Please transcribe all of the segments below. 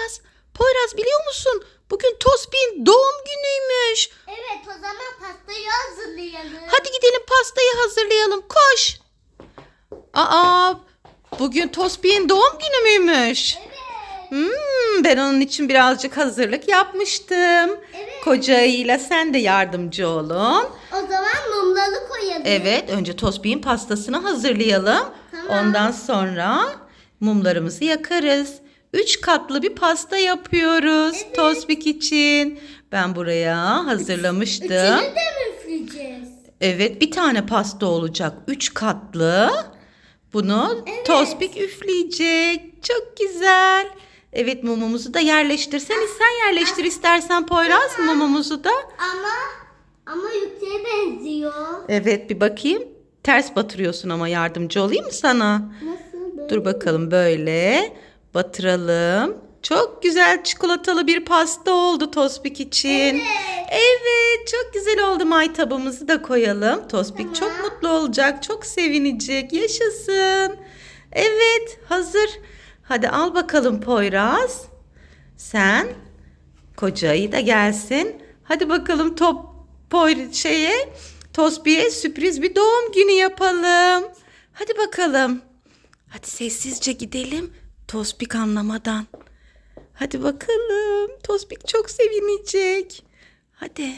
Poyraz, Poyraz biliyor musun? Bugün Tospik'in doğum günüymüş. Evet o zaman pastayı hazırlayalım. Hadi gidelim pastayı hazırlayalım. Koş. Aa, bugün Tospik'in doğum günü müymüş? Evet. Hmm, ben onun için birazcık hazırlık yapmıştım. Evet. Koca sen de yardımcı olun. O zaman mumları koyalım. Evet, önce Tospik'in pastasını hazırlayalım. Tamam. Ondan sonra mumlarımızı yakarız. Üç katlı bir pasta yapıyoruz Evet. Tospik için. Ben buraya hazırlamıştım. Üçünü de mi üfleyeceğiz? Evet, bir tane pasta olacak. Üç katlı. Bunu Evet. Tospik üfleyecek. Çok güzel. Evet mumumuzu da yerleştirseniz sen yerleştir istersen Poyraz mumumuzu da. Ama ama yükseğe benziyor. Evet bir bakayım. Ters batırıyorsun ama yardımcı olayım mı sana? Nasıl böyle? Dur bakalım böyle batıralım. Çok güzel çikolatalı bir pasta oldu Tospik için. Evet. Evet, çok güzel oldu maytabımızı da koyalım. Tospik çok Tamam. mutlu olacak, çok sevinecek. Yaşasın. Evet, hazır. Hadi al bakalım Poyraz. Sen kocayı da gelsin. Hadi bakalım top Poy şeye Tospik'e sürpriz bir doğum günü yapalım. Hadi bakalım. Hadi sessizce gidelim. Tospik anlamadan. Hadi bakalım. Tospik çok sevinecek. Hadi.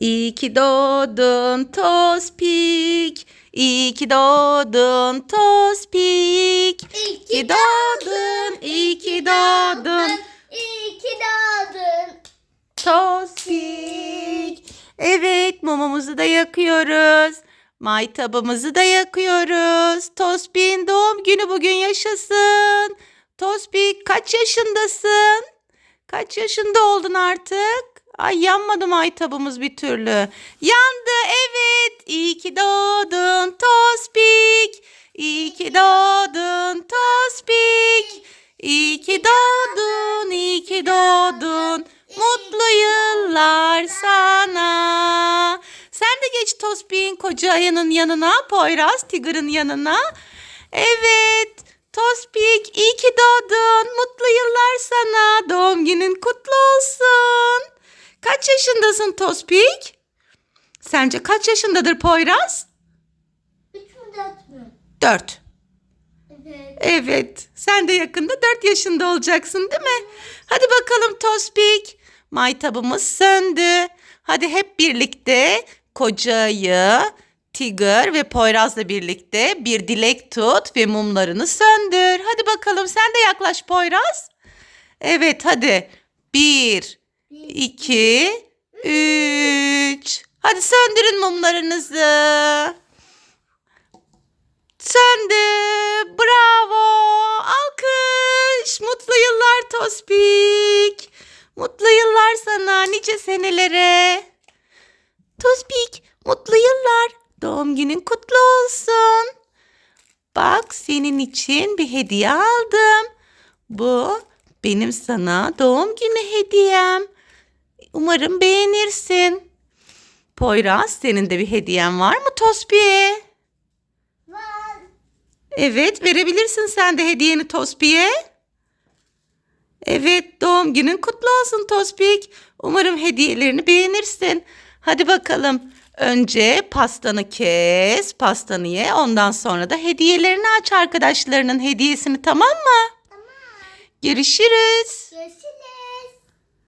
İyi ki doğdun Tospik. İyi ki doğdun Tospik. İyi ki doğdun, iyi ki doğdun. İyi ki doğdun. Tospik. Evet mumumuzu da yakıyoruz. Maytabımızı da yakıyoruz. Tospik'in doğum günü bugün yaşasın. Tospik kaç yaşındasın? Kaç yaşında oldun artık? Ay yanmadı maytabımız bir türlü. Yandı evet. İyi ki doğdun Tospik. İyi ki doğdun Tospik. İyi ki doğdun, iyi ki doğdun. Mutlu yıllar sana. Tospik'in koca ayının yanına, Poyraz Tigır'ın yanına. Evet, Tospik iyi ki doğdun. Mutlu yıllar sana. Doğum günün kutlu olsun. Kaç yaşındasın Tospik? Sence kaç yaşındadır Poyraz? Üç mü dört mü? Dört. Evet. Evet. Sen de yakında 4 yaşında olacaksın değil mi? Hadi bakalım Tospik. Maytabımız söndü. Hadi hep birlikte kocayı, Tiger ve Poyraz'la birlikte bir dilek tut ve mumlarını söndür. Hadi bakalım sen de yaklaş Poyraz. Evet hadi. Bir, iki, üç. Hadi söndürün mumlarınızı. Söndü. Bravo. Alkış. Mutlu yıllar Tospik. Mutlu yıllar sana nice senelere. Tospik mutlu yıllar. Doğum günün kutlu olsun. Bak senin için bir hediye aldım. Bu benim sana doğum günü hediyem. Umarım beğenirsin. Poyraz senin de bir hediyen var mı Tospik'e? Var. Evet verebilirsin sen de hediyeni Tospik'e. Evet doğum günün kutlu olsun Tospik. Umarım hediyelerini beğenirsin. Hadi bakalım. Önce pastanı kes, pastanı ye. Ondan sonra da hediyelerini aç arkadaşlarının hediyesini tamam mı? Tamam. Görüşürüz. Görüşürüz.